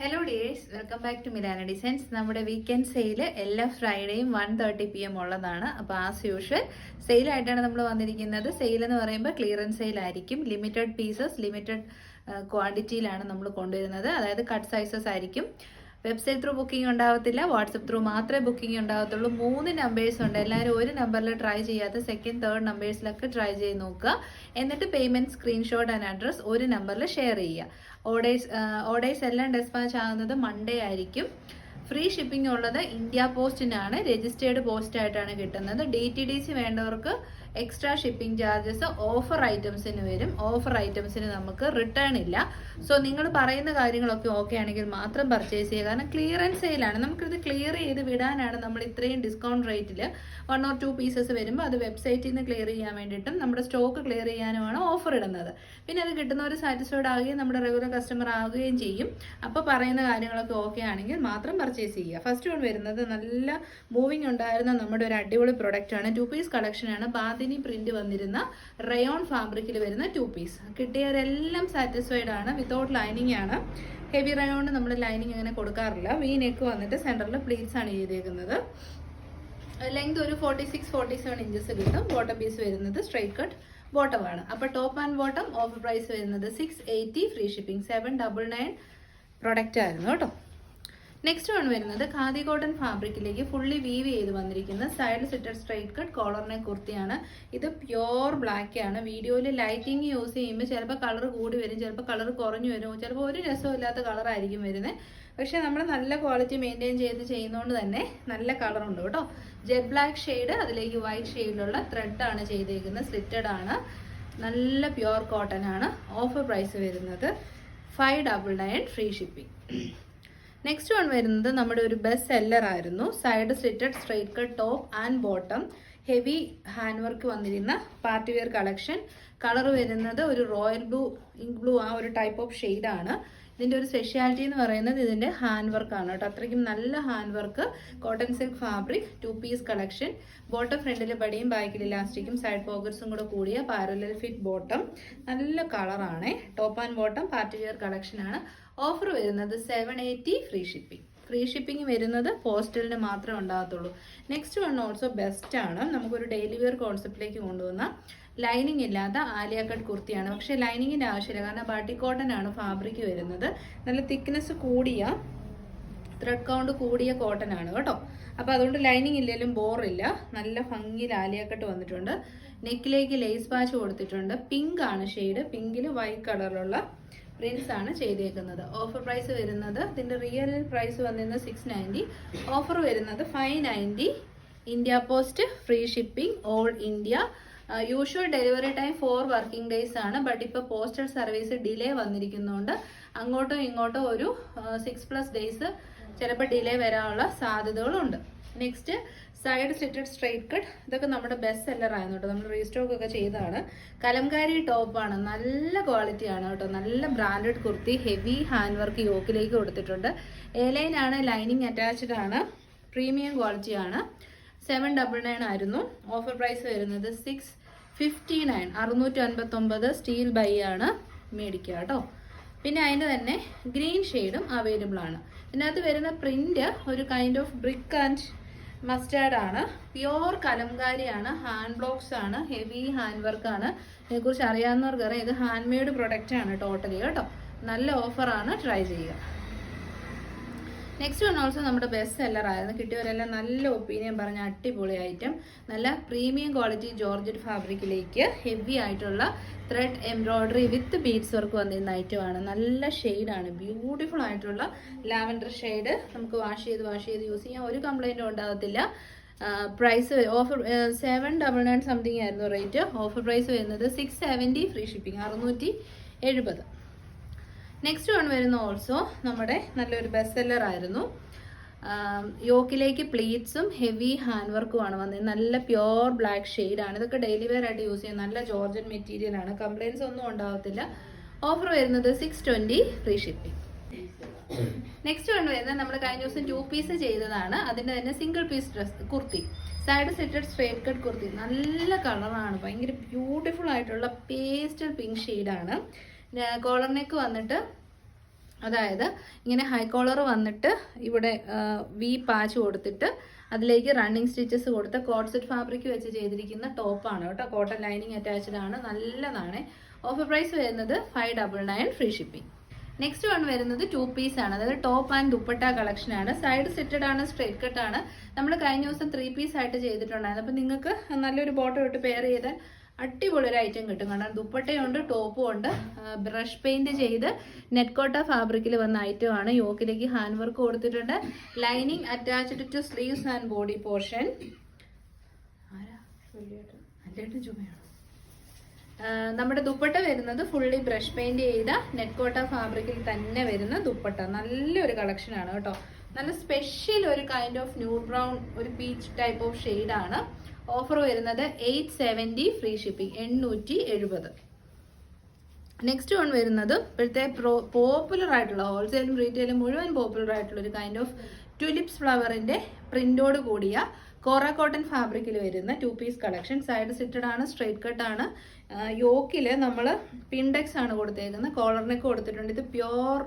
Hello dears welcome back to Milana designs നമ്മുടെ weekend sale എല്ലാ ഫ്രൈഡേയും വൺ തേർട്ടി പി എം ഉള്ളതാണ്. അപ്പോൾ ആസ് യൂഷ്വൽ സെയിലായിട്ടാണ് നമ്മൾ വന്നിരിക്കുന്നത്. സെയിൽ എന്ന് പറയുമ്പോൾ ക്ലിയറൻസ് സെയിലായിരിക്കും ലിമിറ്റഡ് പീസസ് ലിമിറ്റഡ് ക്വാണ്ടിറ്റിയിലാണ് നമ്മൾ കൊണ്ടുവരുന്നത്. അതായത് കട്ട് സൈസസ് ആയിരിക്കും. വെബ്സൈറ്റ് ത്രൂ ബുക്കിംഗ് ഉണ്ടാവത്തില്ല. വാട്സപ്പ് ത്രൂ മാത്രമേ ബുക്കിംഗ് ഉണ്ടാവത്തുള്ളൂ. മൂന്ന് നമ്പേഴ്സ് ഉണ്ട്. എല്ലാവരും ഒരു നമ്പറിൽ ട്രൈ ചെയ്യാത്ത സെക്കൻഡ് തേർഡ് നമ്പേഴ്സിലൊക്കെ ട്രൈ ചെയ്ത് നോക്കുക. എന്നിട്ട് പേയ്മെന്റ് സ്ക്രീൻഷോട്ട് ആൻഡ് അഡ്രസ് ഒരു നമ്പറിൽ ഷെയർ ചെയ്യുക. ഓർഡേഴ്സ് ഓർഡേഴ്സ് എല്ലാം ഡെസ്പാച്ച് ആകുന്നത് മൺഡേ ആയിരിക്കും. ഫ്രീ ഷിപ്പിംഗ് ഉള്ളത് ഇന്ത്യ പോസ്റ്റിനാണ് രജിസ്റ്റേർഡ് പോസ്റ്റ് ആയിട്ടാണ് കിട്ടുന്നത്. ഡി ടി ഡി സി വേണ്ടവർക്ക് എക്സ്ട്രാ ഷിപ്പിംഗ് ചാർജസ് ഓഫർ ഐറ്റംസിന് വരും. ഓഫർ ഐറ്റംസിന് നമുക്ക് റിട്ടേൺ ഇല്ല. സോ നിങ്ങൾ പറയുന്ന കാര്യങ്ങളൊക്കെ ഓക്കെ ആണെങ്കിൽ മാത്രം പർച്ചേസ് ചെയ്യുക. കാരണം ക്ലിയറൻസ് സെയിലാണ് നമുക്കിത് ക്ലിയർ ചെയ്ത് വിടാനാണ് നമ്മൾ ഇത്രയും ഡിസ്കൗണ്ട് റേറ്റിൽ വൺ ഓർ ടു പീസസ് വരുമ്പോൾ അത് വെബ്സൈറ്റിൽ നിന്ന് ക്ലിയർ ചെയ്യാൻ വേണ്ടിയിട്ടും നമ്മുടെ സ്റ്റോക്ക് ക്ലിയർ ചെയ്യാനുമാണ് ഓഫർ ഇടുന്നത്. പിന്നെ അത് കിട്ടുന്നവർ സാറ്റിസ്ഫൈഡ് ആവുകയും നമ്മുടെ റെഗുലർ കസ്റ്റമർ ആവുകയും ചെയ്യും. അപ്പോൾ പറയുന്ന കാര്യങ്ങളൊക്കെ ഓക്കെ ആണെങ്കിൽ മാത്രം പർച്ചേസ് ചെയ്യുക. ഫസ്റ്റ് വൺ വരുന്നത് നല്ല മൂവിങ് ഉണ്ടായിരുന്ന നമ്മുടെ ഒരു അടിപൊളി പ്രൊഡക്റ്റ് ആണ്. ടു പീസ് കളക്ഷൻ ആണ്. ബാദിനി പ്രിന്റ് വന്നിരുന്ന റയോൺ ഫാബ്രിക്കിൽ വരുന്ന ടു പീസ് കിട്ടിയവരെല്ലാം സാറ്റിസ്ഫൈഡ് ആണ് വിത്തൗട്ട് ലൈനിങ് ആണ്. ഹെവി റയോണ്ട് നമ്മൾ ലൈനിങ് അങ്ങനെ കൊടുക്കാറില്ല. വി നെക്ക് വന്നിട്ട് സെന്ററിൽ പ്ലീറ്റ്സ് ആണ് ചെയ്തേക്കുന്നത്. ലെങ്ത് ഒരു forty six forty seven inches കിട്ടും. ബോട്ടം പീസ് വരുന്നത് സ്ട്രൈറ്റ് കട്ട് ബോട്ടം ആണ്. അപ്പോൾ top and bottom offer price വരുന്നത് six eighty free shipping seven double nine product ആയിരുന്നു കേട്ടോ. നെക്സ്റ്റ് വൺ വരുന്നത് ഖാദി കോട്ടൺ ഫാബ്രിക്കിലേക്ക് ഫുള്ളി വീവ് ചെയ്ത് വന്നിരിക്കുന്ന സൈഡ് സിറ്റഡ് സ്ട്രൈറ്റ് കട്ട് കോളറിനെ കുർത്തിയാണ്. ഇത് പ്യോർ ബ്ലാക്ക് ആണ്. വീഡിയോയിൽ ലൈറ്റിംഗ് യൂസ് ചെയ്യുമ്പോൾ ചിലപ്പോൾ കളർ കൂടി വരും ചിലപ്പോൾ കളർ കുറഞ്ഞു വരും. ചിലപ്പോൾ ഒരു രസമില്ലാത്ത കളറായിരിക്കും വരുന്നത് പക്ഷേ നമ്മൾ നല്ല ക്വാളിറ്റി മെയിന്റെയിൻ ചെയ്ത് ചെയ്യുന്നതുകൊണ്ട് തന്നെ നല്ല കളറുണ്ട് കേട്ടോ. ജെറ്റ് ബ്ലാക്ക് ഷെയ്ഡ് അതിലേക്ക് വൈറ്റ് ഷെയ്ഡിലുള്ള ത്രെഡാണ് ചെയ്തേക്കുന്നത് സ്ലിറ്റഡ് ആണ്. നല്ല പ്യോർ കോട്ടൺ ആണ്. ഓഫർ പ്രൈസ് വരുന്നത് five double nine free shipping next one വരുന്നത് നമ്മുടെ ഒരു ബെസ്റ്റ് സെല്ലർ ആയിരുന്നു. Side slitted straight cut top and bottom heavy hand work വന്നിരുന്ന പാർട്ടി വെയർ കളക്ഷൻ കളർ വരുന്നത് ഒരു റോയൽ ബ്ലൂ ഇങ്ക് ബ്ലൂ ആ ഒരു ടൈപ്പ് ഓഫ് ഷെയ്ഡാണ് ഇതിന്റെ ഒരു സ്പെഷ്യാലിറ്റി എന്ന് പറയുന്നത് ഇതിന്റെ ഹാൻഡ് വർക്കാണ് കേട്ടോ. അത്രയ്ക്കും നല്ല hand work cotton silk fabric two piece collection bottom ഫ്രണ്ടിൽ പടിയും ബാക്കിൽ ഇലാസ്റ്റിക്കും സൈഡ് പോക്കറ്റ്സും കൂടെ കൂടിയ പാരലൽ ഫിറ്റ് ബോട്ടം നല്ല കളറാണ് top and bottom party wear കളക്ഷനാണ് ഓഫർ വരുന്നത് seven eighty free shipping free shipping വരുന്നത് പോസ്റ്റലിന് മാത്രമേ ഉണ്ടാകത്തുള്ളൂ. നെക്സ്റ്റ് വൺ ഓൾസോ ബെസ്റ്റ് ആണ്. നമുക്കൊരു ഡെയിലി വെയർ കോൺസെപ്റ്റിലേക്ക് കൊണ്ടുവന്ന ലൈനിങ് ഇല്ലാത്ത ആലിയ കട്ട് കുർത്തിയാണ്. പക്ഷേ ലൈനിങ്ങിന്റെ ആവശ്യമില്ല. കാരണം ബട്ടി കോട്ടൺ ആണ് ഫാബ്രിക് വരുന്നത്. നല്ല തിക്നെസ് കൂടിയ ത്രെഡ് കൗണ്ട് കൂടിയ കോട്ടൺ ആണ് കേട്ടോ. അപ്പോൾ അതുകൊണ്ട് ലൈനിങ് ഇല്ലെങ്കിലും ബോറില്ല നല്ല ഭംഗിയിൽ ആലിയാക്കട്ട് വന്നിട്ടുണ്ട്. നെക്കിലേക്ക് ലേസ് പാച്ച് കൊടുത്തിട്ടുണ്ട്. പിങ്ക് ആണ് ഷെയ്ഡ് പിങ്കിൽ വൈറ്റ് കളറിലുള്ള പ്രിൻസ് ആണ് ചെയ്തേക്കുന്നത്. ഓഫർ പ്രൈസ് വരുന്നത് ഇതിന്റെ റിയൽ പ്രൈസ് വന്നിരുന്നത് സിക്സ് നയന്റി ഓഫർ വരുന്നത് five ninety India post free shipping all India usual delivery time four working days ആണ്. ബട്ട് ഇപ്പോൾ പോസ്റ്റൽ സർവീസ് ഡിലേ വന്നിരിക്കുന്നതുകൊണ്ട് അങ്ങോട്ടോ ഇങ്ങോട്ടോ ഒരു സിക്സ് പ്ലസ് ഡേയ്സ് ചിലപ്പോൾ ഡിലേ വരാനുള്ള സാധ്യതകളുണ്ട്. Next side slitted straight cut ഇതൊക്കെ നമ്മുടെ ബെസ്റ്റ് സെല്ലർ ആയിരുന്നു കേട്ടോ. നമ്മൾ റീസ്റ്റോക്ക് ഒക്കെ ചെയ്തതാണ്. കലംകാരി ടോപ്പാണ് നല്ല ക്വാളിറ്റി ആണ് കേട്ടോ. നല്ല branded kurti heavy hand work യോക്കിലേക്ക് കൊടുത്തിട്ടുണ്ട്. എലൈൻ ആണ് ലൈനിങ് അറ്റാച്ച്ഡ് ആണ്. പ്രീമിയം ക്വാളിറ്റിയാണ് സെവൻ ഡബിൾ നയൻ ആയിരുന്നു. ഓഫർ പ്രൈസ് വരുന്നത് സിക്സ് ഫിഫ്റ്റി നയൻ അറുന്നൂറ്റി അൻപത്തൊമ്പത് സ്റ്റീൽ ബൈ ആണ് മേടിക്കുക കേട്ടോ. പിന്നെ അതിന്റെ തന്നെ ഗ്രീൻ ഷെയ്ഡും അവൈലബിൾ ആണ്. ഇതിനകത്ത് വരുന്ന പ്രിന്റ് ഒരു kind of brick and mustard ആണ്. പ്യോർ കലംകാരിയാണ്. ഹാൻഡ് ബ്ലോക്സ് ആണ്. ഹെവി ഹാൻഡ് വർക്ക് ആണ്. ഇതിനെക്കുറിച്ച് അറിയാവുന്നവർക്ക് അറിയാം ഇത് ഹാൻഡ് മെയ്ഡ് പ്രൊഡക്റ്റ് ആണ് ടോട്ടലി കേട്ടോ. നല്ല ഓഫറാണ് ട്രൈ ചെയ്യുക. നെക്സ്റ്റ് വൺ ഓൾസോ നമ്മുടെ ബെസ്റ്റ് സെല്ലർ ആയിരുന്നു. കിട്ടിയവരെല്ലാം നല്ല ഒപ്പീനിയൻ പറഞ്ഞ അടിപൊളി ഐറ്റം നല്ല പ്രീമിയം ക്വാളിറ്റി ജോർജറ്റ് ഫാബ്രിക്കിലേക്ക് ഹെവി ആയിട്ടുള്ള thread embroidery with beads work വന്നിരുന്ന ഐറ്റമാണ് നല്ല ഷെയ്ഡാണ് ബ്യൂട്ടിഫുൾ ആയിട്ടുള്ള ലാവൻഡർ ഷെയ്ഡ് നമുക്ക് വാഷ് ചെയ്ത് വാഷ് ചെയ്ത് യൂസ് ചെയ്യാൻ ഒരു കംപ്ലൈന്റും ഉണ്ടാകത്തില്ല. Price offer seven double nine something ആയിരുന്നു റേറ്റ് ഓഫർ പ്രൈസ് വരുന്നത് സിക്സ് സെവന്റി ഫ്രീ ഷിപ്പിംഗ് അറുന്നൂറ്റി എഴുപത്. നെക്സ്റ്റ് വൺ വരുന്ന ഓൾസോ നമ്മുടെ നല്ലൊരു ബെസ്റ്റ് സെല്ലർ ആയിരുന്നു യോക്കിലേക്ക് പ്ലീറ്റ്സും ഹെവി ഹാൻഡ് വർക്കുമാണ് വന്നത്. നല്ല പ്യോർ ബ്ലാക്ക് ആണ്. ഇതൊക്കെ ഡെയിലി വെയർ ആയിട്ട് യൂസ് ചെയ്യുന്ന നല്ല ജോർജൻ മെറ്റീരിയൽ ആണ്. കംപ്ലൈൻസ് ഒന്നും ഉണ്ടാവത്തില്ല. ഓഫർ വരുന്നത് six twenty free shipping next one വരുന്നത് നമ്മൾ കഴിഞ്ഞ ദിവസം ടു പീസ് ചെയ്തതാണ്. അതിന്റെ തന്നെ single piece dress kurti. Side slitted straight cut kurti. നല്ല കളറാണ് ഭയങ്കര ബ്യൂട്ടിഫുൾ ആയിട്ടുള്ള പേസ്റ്റൽ പിങ്ക് ഷെയ്ഡാണ് കോളർ നെക്ക് വന്നിട്ട് അതായത് ഇങ്ങനെ ഹൈ കോളർ വന്നിട്ട് ഇവിടെ വി പാച്ച് കൊടുത്തിട്ട് അതിലേക്ക് റണ്ണിങ് സ്റ്റിച്ചസ് കൊടുത്ത കോട്ട്സെറ്റ് ഫാബ്രിക് വെച്ച് ചെയ്തിരിക്കുന്ന ടോപ്പാണ് കേട്ടോ. കോട്ടൺ ലൈനിങ് അറ്റാച്ച്ഡ് ആണ്. നല്ലതാണ്. ഓഫർ പ്രൈസ് വരുന്നത് five double nine free shipping. Next one വരുന്നത് ടു പീസ് ആണ്. അതായത് ടോപ്പ് ആൻഡ് ദുപ്പട്ട കളക്ഷൻ ആണ്. സൈഡ് സെറ്റഡ് ആണ് സ്ട്രേറ്റ് കട്ട് ആണ്. നമ്മൾ കഴിഞ്ഞ ദിവസം ത്രീ പീസ് ആയിട്ട് ചെയ്തിട്ടുണ്ടായിരുന്നു. അപ്പം നിങ്ങൾക്ക് നല്ലൊരു ബോട്ടം ഇട്ട് പെയർ ചെയ്താൽ അടിപൊളി ഒരു ഐറ്റം കിട്ടും. കാരണം ദുപ്പട്ടയുണ്ട് ടോപ്പും ഉണ്ട്. ബ്രഷ് പെയിന്റ് ചെയ്ത് നെറ്റ്കോട്ട ഫാബ്രിക്കിൽ വന്ന ഐറ്റം ആണ്. യോക്കിലേക്ക് ഹാൻഡ് വർക്ക് കൊടുത്തിട്ടുണ്ട്. Lining attached two sleeves and body portion നമ്മുടെ ദുപ്പട്ട വരുന്നത് ഫുള്ളി ബ്രഷ് പെയിന്റ് ചെയ്ത നെറ്റ്കോട്ട ഫാബ്രിക്കിൽ തന്നെ വരുന്ന ദുപ്പട്ട. നല്ലൊരു കളക്ഷൻ ആണ് കേട്ടോ. നല്ല സ്പെഷ്യൽ ഒരു കൈൻഡ് ഓഫ് ന്യൂ ബ്രൗൺ ഒരു പീച്ച് ടൈപ്പ് ഓഫ് ആണ്. ഓഫർ വരുന്നത് എയ്റ്റ് സെവന്റി ഫ്രീ ഷിപ്പിംഗ് എണ്ണൂറ്റി എഴുപത്. നെക്സ്റ്റ് വൺ വരുന്നത് ഇപ്പോഴത്തെ പ്രോ പോപ്പുലർ ആയിട്ടുള്ള ഹോൾസെയിലും റീറ്റെയിലും മുഴുവൻ പോപ്പുലർ ആയിട്ടുള്ള ഒരു കൈൻഡ് ഓഫ് ട്യൂലിപ്സ് ഫ്ലവറിന്റെ പ്രിന്റോട് കൂടിയ കോറ കോട്ടൺ ഫാബ്രിക്കിൽ വരുന്ന two piece collection side slitted ആണ് സ്ട്രെയിറ്റ് കട്ട് ആണ്. യോക്കിൽ നമ്മൾ പിൻഡെക്സ് ആണ് കൊടുത്തേക്കുന്നത്. കോളറിനൊക്കെ കൊടുത്തിട്ടുണ്ട്. ഇത് പ്യോർ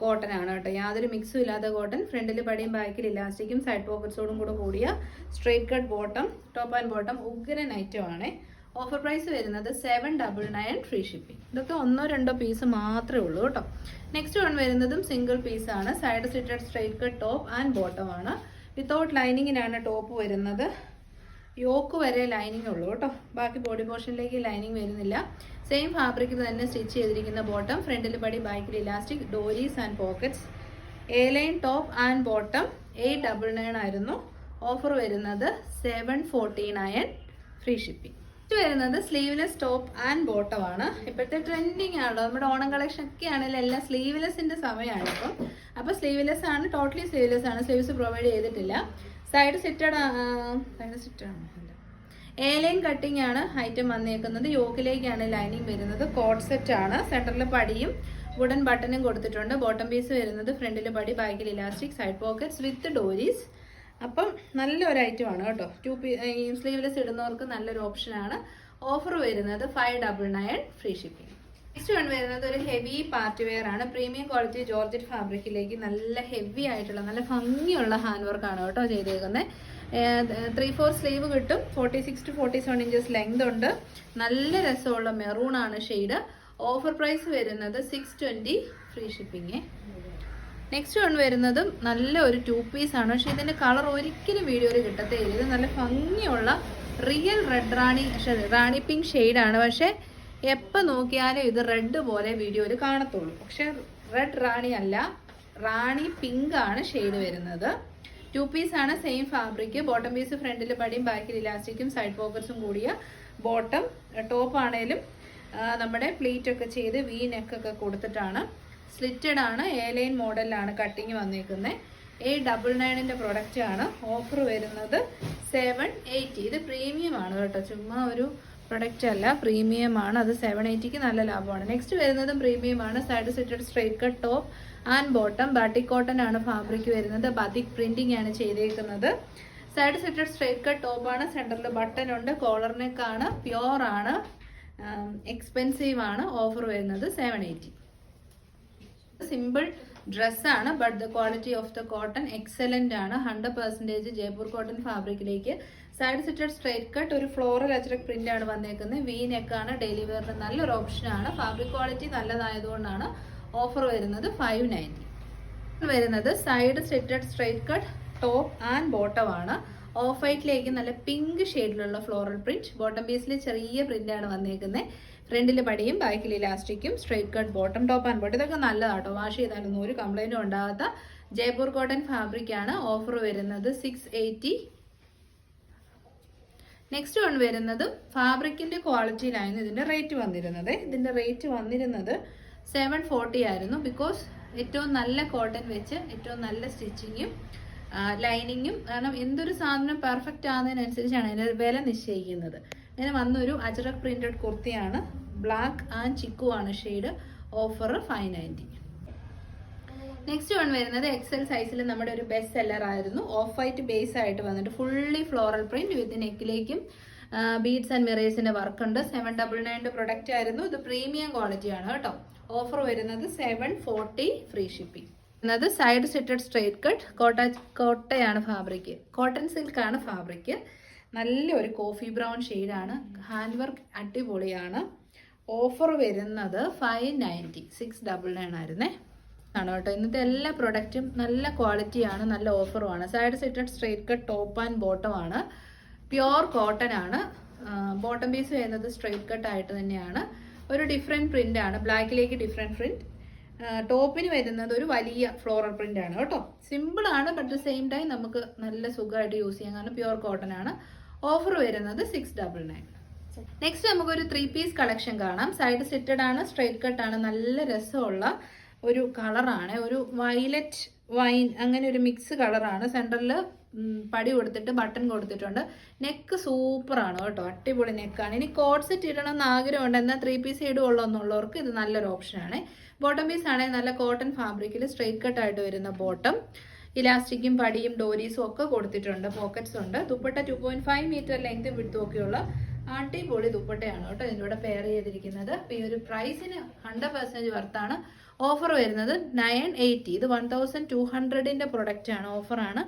കോട്ടൺ ആണ് കേട്ടോ. യാതൊരു മിക്സും ഇല്ലാത്ത കോട്ടൺ ഫ്രണ്ടിൽ പടിയും ബാക്കിൽ ഇലാസ്റ്റിക്കും സൈഡ് പോക്കറ്റ്സോടും കൂടെ കൂടിയ straight cut bottom top and bottom ഉഗ്രൻ ഐറ്റം ആണ്. ഓഫർ പ്രൈസ് വരുന്നത് seven double nine free shipping ഇതൊക്കെ ഒന്നോ രണ്ടോ പീസ് മാത്രമേ ഉള്ളൂ കേട്ടോ. നെക്സ്റ്റ് വൺ വരുന്നതും സിംഗിൾ പീസ് ആണ്. Side slitted straight cut top and bottom ആണ്. വിത്തൗട്ട് ലൈനിങ്ങിനാണ് ടോപ്പ് വരുന്നത്. യോക്ക് വരെ ലൈനിങ് ഉള്ളൂ കേട്ടോ. ബാക്കി ബോഡി പോർഷനിലേക്ക് ലൈനിങ് വരുന്നില്ല. സെയിം ഫാബ്രിക്കിൽ തന്നെ സ്റ്റിച്ച് ചെയ്തിരിക്കുന്ന ബോട്ടം ഫ്രണ്ടിൽ പടി ബാക്കിൽ elastic doris and pockets A line top and bottom eight double nine ആയിരുന്നു. ഓഫർ വരുന്നത് seven forty nine free shipping ഇത് വരുന്നത് സ്ലീവ്ലെസ് ടോപ്പ് ആൻഡ് ബോട്ടം ആണ്. ഇപ്പോഴത്തെ ട്രെൻഡിങ് ആണല്ലോ നമ്മുടെ ഓണം കളക്ഷൻ ഒക്കെ ആണെങ്കിലും എല്ലാം സ്ലീവ്ലെസ്സിന്റെ സമയമാണ് ഇപ്പം. അപ്പോൾ സ്ലീവ്ലെസ് ആണ് ടോട്ടലി സ്ലീവ്ലെസ് ആണ്. സ്ലീവ്സ് പ്രൊവൈഡ് ചെയ്തിട്ടില്ല. സൈഡ് സിറ്റഡ് സൈഡ് സിറ്റഡ് ആണ്. എ കട്ടിംഗ് ആണ് ഐറ്റം വന്നേക്കുന്നത്. യോക്കിലേക്കാണ് ലൈനിങ് വരുന്നത്. കോട്ട് സെറ്റ് ആണ്. സെന്ററിൽ പടിയും വുഡൻ ബട്ടണും കൊടുത്തിട്ടുണ്ട്. ബോട്ടം പീസ് വരുന്നത് ഫ്രണ്ടിൽ പടി ബാക്കിൽ elastic side pockets with doris അപ്പം നല്ലൊരു ഐറ്റം ആണ് കേട്ടോ. ടു പീ സ്ലീവ്ലെസ് ഇടുന്നവർക്ക് നല്ലൊരു ഓപ്ഷനാണ് ഓഫർ വരുന്നത് five double nine free shipping next one വരുന്നത് ഒരു ഹെവി പാർട്ടി വെയർ ആണ് പ്രീമിയം ക്വാളിറ്റി ജോർജറ്റ് ഫാബ്രിക്കിലേക്ക് നല്ല ഹെവി ആയിട്ടുള്ള നല്ല ഭംഗിയുള്ള ഹാൻഡ് വർക്ക് ആണ് കേട്ടോ ചെയ്തേക്കുന്നത് ത്രീ ഫോർ സ്ലീവ് കിട്ടും forty six two forty seven inches length ഉണ്ട്. നല്ല രസമുള്ള മെറൂൺ ആണ് ഷെയ്ഡ് ഓഫർ പ്രൈസ് വരുന്നത് six twenty free shipping next one വരുന്നതും നല്ല ഒരു ടു പീസ് ആണ്. പക്ഷെ ഇതിന്റെ കളർ ഒരിക്കലും വീഡിയോയിൽ കിട്ടത്തേ ഇത് നല്ല ഭംഗിയുള്ള real red rani rani pink ഷെയ്ഡാണ് പക്ഷേ എപ്പോൾ നോക്കിയാലും ഇത് റെഡ് പോലെ വീഡിയോയിൽ കാണത്തുള്ളൂ. പക്ഷേ റെഡ് റാണി അല്ല റാണി പിങ്ക് ആണ് ഷെയ്ഡ് വരുന്നത്. ടു പീസ് ആണ് സെയിം ഫാബ്രിക് ബോട്ടം പീസ് ഫ്രണ്ടിൽ പടിയും ബാക്കിൽ ഇലാസ്റ്റിക്കും സൈഡ് പോക്കറ്റ്സും കൂടിയ ബോട്ടം ടോപ്പ് ആണേലും നമ്മുടെ പ്ലീറ്റ് ഒക്കെ ചെയ്ത് വി നെക്ക് ഒക്കെ കൊടുത്തിട്ടാണ്. സ്ലിറ്റഡ് ആണ് എ ലൈൻ മോഡലിലാണ് കട്ടിങ് വന്നിരിക്കുന്നത് എ ഡബിൾ നയണിന്റെ പ്രൊഡക്റ്റ് ആണ്. ഓഫർ വരുന്നത് സെവൻ എയ്റ്റി ഇത് പ്രീമിയം ആണ് കേട്ടോ. ചുമ്മാ ഒരു പ്രൊഡക്റ്റ് അല്ല പ്രീമിയം ആണ്. അത് സെവൻ എയ്റ്റിക്ക് നല്ല ലാഭമാണ്. നെക്സ്റ്റ് വരുന്നതും പ്രീമിയം ആണ്. Side slitted straight cut top and bottom batik cotton ആണ് ഫാബ്രിക് വരുന്നത്. ബാത്തിക് പ്രിന്റിംഗ് ആണ് ചെയ്തേക്കുന്നത്. Side slitted straight cut top ആണ്. സെന്ററിൽ ബട്ടൺ ഉണ്ട്. കോളർ ആണ്. പ്യോർ ആണ്. എക്സ്പെൻസീവ് ആണ്. ഓഫർ വരുന്നത് സെവൻ എയ്റ്റി സിമ്പിൾ ഡ്രസ്സാണ് but the quality of the cotton excellent ആണ്. ഹൺഡ്രഡ് പെർസെന്റേജ് ജയ്പൂർ കോട്ടൺ ഫാബ്രിക്കിലേക്ക് സൈഡ് സിറ്റഡ് സ്ട്രേറ്റ് കട്ട് ഒരു ഫ്ലോറൽ അച്ചറക് പ്രിന്റ് ആണ് വന്നേക്കുന്നത്. വി നെക്കാണ് ഡെയിലി വെയറിന് നല്ലൊരു ഓപ്ഷനാണ് ഫാബ്രിക് ക്വാളിറ്റി നല്ലതായതുകൊണ്ടാണ് ഓഫർ വരുന്നത് ഫൈവ് നയന്റി വരുന്നത് side slitted straight cut top and bottom ആണ്. ഓഫ് വൈറ്റിലേക്ക് നല്ല പിങ്ക് ഷെയ്ഡിലുള്ള ഫ്ലോറൽ പ്രിന്റ് ബോട്ടം പീസിൽ ചെറിയ പ്രിന്റ് ആണ് വന്നേക്കുന്നത്. ഫ്രണ്ടിൽ പടിയും ബാക്കിൽ ഇലാസ്റ്റിക്കും straight cut bottom top and bottom ഇതൊക്കെ നല്ലതാട്ടോ. വാഷ് ചെയ്താലൊന്നും ഒരു കംപ്ലൈന്റും ഉണ്ടാകാത്ത ജയ്പൂർ കോട്ടൺ ഫാബ്രിക്കാണ് ഓഫർ വരുന്നത് സിക്സ് എയ്റ്റി നെക്സ്റ്റ് വൺ വരുന്നത് ഫാബ്രിക്കിന്റെ ക്വാളിറ്റിയിലായിരുന്നു ഇതിന്റെ റേറ്റ് വന്നിരുന്നത്. ഇതിന്റെ റേറ്റ് വന്നിരുന്നത് സെവൻ ഫോർട്ടി ആയിരുന്നു ബിക്കോസ് ഏറ്റവും നല്ല കോട്ടൺ വെച്ച് ഏറ്റവും നല്ല സ്റ്റിച്ചിങ്ങും ലൈനിങ്ങും കാരണം എന്തൊരു സാധനം പെർഫെക്റ്റ് ആകുന്നതിനനുസരിച്ചാണ് അതിന്റെ വില നിശ്ചയിക്കുന്നത്. ഇങ്ങനെ വന്നൊരു അജറക് പ്രിന്റഡ് കുർത്തിയാണ് ബ്ലാക്ക് ആൻഡ് ചിക്കു ആണ് shade offer five ninety next one വരുന്നത് എക്സൽ സൈസിൽ നമ്മുടെ ഒരു ബെസ്റ്റ് സെല്ലർ ആയിരുന്നു. ഓഫ് വൈറ്റ് ബേസ് ആയിട്ട് വന്നിട്ട് ഫുള്ളി ഫ്ലോറൽ പ്രിന്റ് വിത്ത് നെക്കിലേക്കും ബീഡ്സ് ആൻഡ് മിറേഴ്സിന്റെ വർക്ക് ഉണ്ട്. സെവൻ ഡബിൾ നയന്റെ പ്രൊഡക്റ്റ് ആയിരുന്നു. ഇത് പ്രീമിയം ക്വാളിറ്റി ആണ് കേട്ടോ. ഓഫർ വരുന്നത് സെവൻ ഫോർട്ടി ഫ്രീ ഷിപ്പിംഗ് എന്നത് side slitted straight cut Kota കോട്ടയാണ് ഫാബ്രിക് കോട്ടൺ സിൽക്കാണ് ഫാബ്രിക് നല്ലൊരു കോഫി ബ്രൗൺ ഷെയ്ഡാണ് ഹാൻഡ് വർക്ക് അടിപൊളിയാണ്. ഓഫർ വരുന്നത് five ninety six double nine ആയിരുന്നേ. ആണ് കേട്ടോ. ഇന്നത്തെ എല്ലാ പ്രൊഡക്റ്റും നല്ല ക്വാളിറ്റിയാണ് നല്ല ഓഫറുമാണ് side slitted straight cut top and bottom ആണ്. പ്യുവർ കോട്ടൺ ആണ്. ബോട്ടം പീസ് വരുന്നത് സ്ട്രേറ്റ് കട്ട് ആയിട്ട് തന്നെയാണ്. ഒരു ഡിഫറെന്റ് പ്രിന്റ് ആണ്. ബ്ലാക്കിലേക്ക് ഡിഫറെന്റ് പ്രിന്റ് ടോപ്പിന് വരുന്നത് ഒരു വലിയ ഫ്ലോറൽ പ്രിന്റ് ആണ് കേട്ടോ. സിമ്പിൾ ആണ് ബട്ട് സെയിം ടൈം നമുക്ക് നല്ല സുഖമായിട്ട് യൂസ് ചെയ്യാൻ കാരണം പ്യുവർ കോട്ടൺ ആണ്. ഓഫർ വരുന്നത് സിക്സ് ഡബിൾ നയൻ നെക്സ്റ്റ് നമുക്കൊരു ത്രീ പീസ് കളക്ഷൻ കാണാം. സൈഡ് സെറ്റഡ് ആണ് സ്ട്രൈറ്റ് കട്ട് ആണ്. നല്ല രസമുള്ള ഒരു കളറാണ്. ഒരു വയലറ്റ് വൈൻ അങ്ങനെ ഒരു മിക്സ് കളറാണ്. സെന്ററിൽ പടി കൊടുത്തിട്ട് ബട്ടൺ കൊടുത്തിട്ടുണ്ട്. നെക്ക് സൂപ്പറാണ് കേട്ടോ. അടിപൊളി നെക്കാണ് ഇനി കോഡ് സെറ്റ് ഇടണം എന്ന് ആഗ്രഹമുണ്ട്. എന്നാൽ ത്രീ പീസ് ഇടുള്ളൂ എന്നുള്ളവർക്ക് ഇത് നല്ലൊരു ഓപ്ഷനാണ് ബോട്ടം പീസ് ആണെങ്കിൽ നല്ല കോട്ടൺ ഫാബ്രിക്കിൽ സ്ട്രൈറ്റ് കട്ട് ആയിട്ട് വരുന്ന ബോട്ടം ഇലാസ്റ്റിക്കും പടിയും ഡോരീസും ഒക്കെ കൊടുത്തിട്ടുണ്ട്. പോക്കറ്റ്സ് ഉണ്ട്. Dupatta two point five metre length വിടുത്തും ഒക്കെയുള്ള അടിപൊളി ദുപ്പട്ടയാണ് കേട്ടോ ഇതിന്റെ കൂടെ പെയർ ചെയ്തിരിക്കുന്നത്. അപ്പോൾ ഈ ഒരു പ്രൈസിന് ഹൺഡ്രഡ് പെർസെന്റേജ് വർത്താണ് ഓഫർ വരുന്നത്. നയൻ എയ്റ്റി ഇത് വൺ തൗസൻഡ് ടു ഹൺഡ്രഡിന്റെ പ്രൊഡക്റ്റാണ് ഓഫറാണ്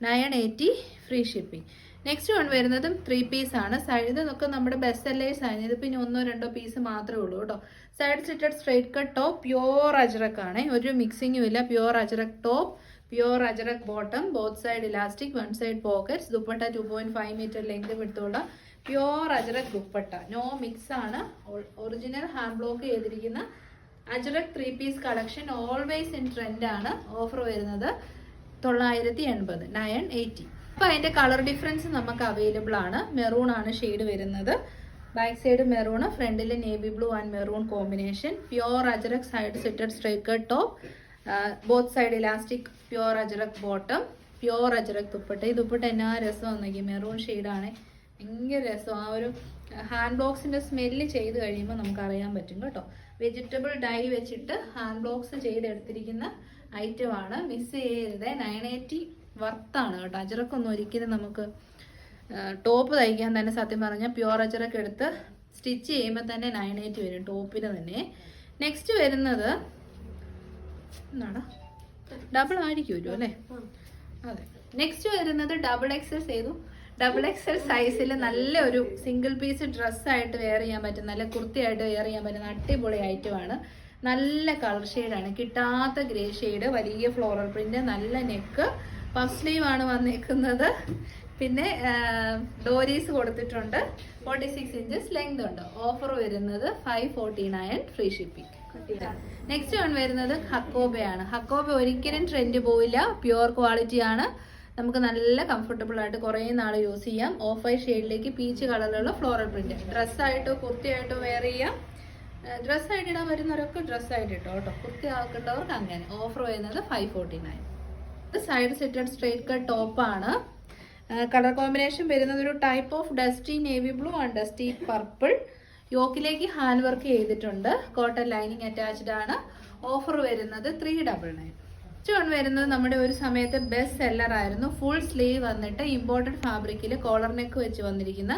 nine eighty free shipping next one വരുന്നതും ത്രീ പീസ് ആണ്. സൈഡ് ഇതൊക്കെ നമ്മുടെ ബെസ്റ്റ് സെല്ലേഴ്സ് ആണ് ഇത് പിന്നെ ഒന്നോ രണ്ടോ പീസ് മാത്രമേ ഉള്ളൂ കേട്ടോ. Side slitted straight cut top ajrakh ആണ്. ഒരു മിക്സിങ്ങും ഇല്ല. Pure ajrakh top pure ajrakh bottom both side elastic one side pockets dupatta two point five metre length എടുത്തുള്ള pure ajrakh dupatta. No mix ആണ്. ഒറിജിനൽ ഹാൻഡ് ബ്ലോക്ക് ചെയ്തിരിക്കുന്ന ajrakh three piece collection always in trend ആണ് offer വരുന്നത് തൊള്ളായിരത്തി എൺപത് nine eighty അപ്പോൾ അതിന്റെ colour difference നമുക്ക് available ആണ്. മെറൂൺ ആണ് ഷെയ്ഡ് വരുന്നത്. ബാക്ക് സൈഡ് മെറൂൺ ഫ്രണ്ടിൽ navy blue and maroon combination pure ajrakh side slitted straight cut top both side elastic pure ajrakh bottom pure ajrakh dupatta. ഈ ദുപ്പട്ട എന്നാ രസം വന്നെങ്കിൽ മെറൂൺ ഷെയ്ഡാണ് ഭയങ്കര രസം. ആ ഒരു ഹാൻഡ് ബോക്സിന്റെ സ്മെല്ല് ചെയ്ത് കഴിയുമ്പോൾ നമുക്ക് അറിയാൻ പറ്റും കേട്ടോ. വെജിറ്റബിൾ ഡൈ വെച്ചിട്ട് ഹാൻഡ് ബോക്സ് ചെയ്തെടുത്തിരിക്കുന്ന ഐറ്റമാണ് മിസ് ചെയ്യരുത്. നയൻ എയ്റ്റി വർത്താണ് കേട്ടോ. അജറക്കൊന്നും ഒരിക്കലും നമുക്ക് ടോപ്പ് തയ്ക്കാൻ തന്നെ സത്യം പറഞ്ഞാൽ പ്യുവർ അജറക്ക് എടുത്ത് സ്റ്റിച്ച് ചെയ്യുമ്പോൾ തന്നെ നയൻ എയ്റ്റി വരും ടോപ്പിന് തന്നെ. നെക്സ്റ്റ് വരുന്നത് എന്താണോ ഡബിൾ ആയിരിക്കുമല്ലോ അല്ലേ? അതെ. നെക്സ്റ്റ് വരുന്നത് ഡബിൾ എക്സസ് ചെയ്തു ഡബിൾ എക്സൽ സൈസിൽ നല്ല ഒരു സിംഗിൾ പീസ് ഡ്രസ്സായിട്ട് വെയർ ചെയ്യാൻ പറ്റും. നല്ല കുർത്തിയായിട്ട് വെയർ ചെയ്യാൻ പറ്റുന്ന അടിപൊളി ഐറ്റമാണ് നല്ല കളർ ഷെയ്ഡാണ് കിട്ടാത്ത ഗ്രേ ഷെയ്ഡ് വലിയ ഫ്ലോറൽ പ്രിന്റ് നല്ല നെക്ക് പഫ് സ്ലീവ് ആണ് വന്നേക്കുന്നത്. പിന്നെ ഡോരീസ് കൊടുത്തിട്ടുണ്ട്. ഫോർട്ടി സിക്സ് ഇഞ്ചസ് ലെങ്ത് ഉണ്ട്. ഓഫർ വരുന്നത് five forty nine free shipping next one വരുന്നത് ഹക്കോബയാണ് ഹക്കോബ ഒരിക്കലും ട്രെൻഡ് പോവില്ല. പ്യുവർ ക്വാളിറ്റി ആണ്. നമുക്ക് നല്ല കംഫർട്ടബിൾ ആയിട്ട് കുറേ നാൾ യൂസ് ചെയ്യാം. ഓഫ് വൈറ്റ് ഷെയ്ഡിലേക്ക് പീച്ച് കളറിലുള്ള ഫ്ലോറൽ പ്രിന്റ് ഡ്രസ്സായിട്ടോ കുർത്തിയായിട്ടോ വെയർ ചെയ്യാം. ഡ്രസ്സായിട്ട് ഇടാൻ വരുന്നവരൊക്കെ ഡ്രസ്സായിട്ട് ഇട്ടോ കേട്ടോ കുർത്തി ആക്കേണ്ടവർക്ക് അങ്ങനെ. ഓഫർ വരുന്നത് ഫൈവ് ഫോർട്ടി നയൻ ഇത് സൈഡ് സെറ്റഡ് സ്ട്രേറ്റ് കട്ട് ടോപ്പാണ് കളർ കോമ്പിനേഷൻ വരുന്നത് ഒരു type of dusty navy blue and dusty purple യോക്കിലേക്ക് hand work ചെയ്തിട്ടുണ്ട്. കോട്ടൺ ലൈനിങ് അറ്റാച്ച്ഡ് ആണ്. ഓഫർ വരുന്നത് ത്രീ ഡബിൾ നയൻ വൺ വരുന്നത് നമ്മുടെ ഒരു സമയത്തെ ബെസ്റ്റ് സെല്ലർ ആയിരുന്നു. ഫുൾ സ്ലീവ് വന്നിട്ട് ഇമ്പോർട്ടഡ് ഫാബ്രിക്കിൽ കോളർ നെക്ക് വെച്ച് വന്നിരിക്കുന്ന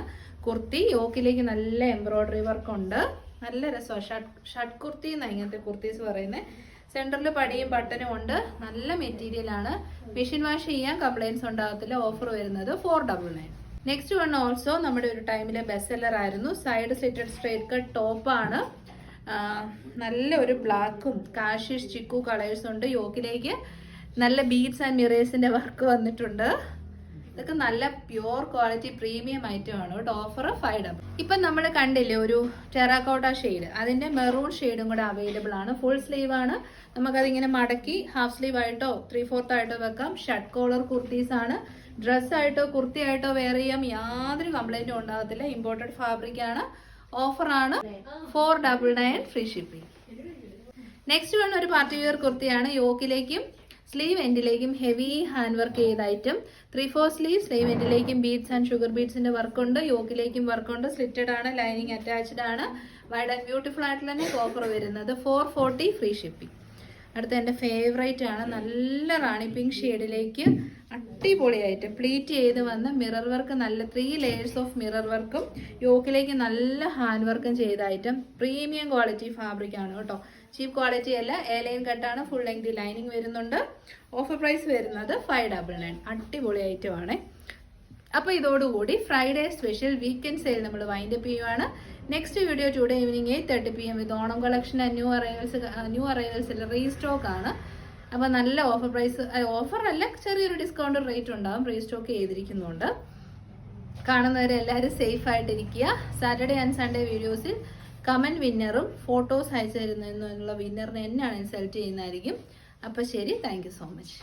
കുർത്തി. യോക്കിലേക്ക് നല്ല എംബ്രോയിഡറി വർക്ക് ഉണ്ട്. നല്ല രസമാണ് ഷർട്ട് ഷർട്ട് കുർത്തി എന്നാണ് ഇങ്ങനത്തെ കുർത്തീസ് പറയുന്നത് സെന്ററിൽ പടിയും ബട്ടനും ഉണ്ട്. നല്ല മെറ്റീരിയൽ ആണ്. മെഷീൻ വാഷ് ചെയ്യാൻ കംപ്ലയിൻസ് ഉണ്ടാകത്തില്ല. ഓഫർ വരുന്നത് four double nine next one also നമ്മുടെ ഒരു ടൈമിലെ ബെസ്റ്റ് സെല്ലർ ആയിരുന്നു. സൈഡ് സെറ്റഡ് സ്ട്രേറ്റ് കട്ട് ടോപ്പാണ് നല്ല ഒരു ബ്ലാക്കും കാഷിഷ് ചിക്കു കളേഴ്സും ഉണ്ട്. യോഗിലേക്ക് നല്ല ബീഡ്സ് ആൻഡ് മിറേഴ്സിന്റെ വർക്ക് വന്നിട്ടുണ്ട്. ഇതൊക്കെ നല്ല പ്യുവർ ക്വാളിറ്റി പ്രീമിയം ഐറ്റം ആണ് കേട്ടോ. ഓഫർ ഫൈവ് ഡബിൾ ഇപ്പം നമ്മൾ കണ്ടില്ലേ ഒരു ടെറാക്കോട്ട ഷെയ്ഡ് അതിന്റെ മെറൂൺ ഷെയ്ഡും കൂടെ അവൈലബിൾ ആണ്. ഫുൾ സ്ലീവ് ആണ്. നമുക്കതിങ്ങനെ മടക്കി ഹാഫ് സ്ലീവ് ആയിട്ടോ ത്രീ ഫോർത്ത് ആയിട്ടോ വെക്കാം. ഷർട്ട് കോളർ കുർത്തീസ് ആണ്. ഡ്രസ് ആയിട്ടോ കുർത്തി ആയിട്ടോ വെയർ ചെയ്യാം. യാതൊരു കംപ്ലൈന്റും ഉണ്ടാകത്തില്ല. ഇമ്പോർട്ടഡ് ഫാബ്രിക് ആണ്. ഓഫർ ആണ് four double nine free shipping. Next one ഒരു പാർട്ടി വെയർ കുർത്തിയാണ് യോക്കിലേക്കും സ്ലീവ് എൻഡിലേക്കും ഹെവി ഹാൻഡ് വർക്ക് ചെയ്ത item three four sleeve sleeve എൻഡിലേക്കും beads and sugar ബീഡ്സിന്റെ വർക്ക് ഉണ്ട് യോക്കിലേക്കും വർക്ക് ഉണ്ട് സ്ലിറ്റഡ് ആണ് ലൈനിങ് അറ്റാച്ച്ഡ് ആണ്. വൈഡ് ആൻഡ് ബ്യൂട്ടിഫുൾ ആയിട്ടുള്ള തന്നെ ഓഫർ വരുന്നത്. Four forty free shipping. അടുത്ത എന്റെ ഫേവറേറ്റ് ആണ്. നല്ല റാണി പിങ്ക് ഷെയ്ഡിലേക്ക് അടിപൊളിയായിട്ട് പ്ലീറ്റ് ചെയ്ത് വന്ന് മിറർ വർക്ക് നല്ല ത്രീ ലെയേഴ്സ് ഓഫ് മിറർ വർക്കും യോക്കിലേക്ക് നല്ല ഹാൻഡ് വർക്കും ചെയ്ത ഐറ്റം പ്രീമിയം ക്വാളിറ്റി ഫാബ്രിക് ആണ് കേട്ടോ. ചീപ്പ് ക്വാളിറ്റി അല്ല എ ലൈൻ കട്ടാണ് ഫുൾ ലെങ്ത് ലൈനിങ് വരുന്നുണ്ട്. ഓഫർ പ്രൈസ് വരുന്നത് ഫൈവ് ഡബിൾ നയൻ അടിപൊളി ഐറ്റം ആണ്. അപ്പോൾ ഇതോടുകൂടി ഫ്രൈഡേ സ്പെഷ്യൽ വീക്കെൻഡ് സെയിൽ നമ്മൾ വൈൻഡപ്പ് ചെയ്യുവാണ്. Next video today evening eight thirty P M with Onam collection new arrivals new അറൈവൽസിൽ restock ആണ്. അപ്പോൾ നല്ല ഓഫർ പ്രൈസ് ഓഫർ അല്ല ചെറിയൊരു ഡിസ്കൗണ്ട് റേറ്റ് ഉണ്ടാകും റീസ്റ്റോക്ക് ചെയ്തിരിക്കുന്നുണ്ട്. കാണുന്നവരെ എല്ലാവരും സേഫ് ആയിട്ടിരിക്കുക. സാറ്റർഡേ ആൻഡ് സൺഡേ വീഡിയോസിൽ കമന്റ് വിന്നറും ഫോട്ടോസ് അയച്ചു തരുന്നതിനുള്ള വിന്നറിനെ തന്നെയാണ് സെലക്ട് ചെയ്യുന്നതായിരിക്കും. അപ്പോൾ ശരി താങ്ക് സോ മച്ച്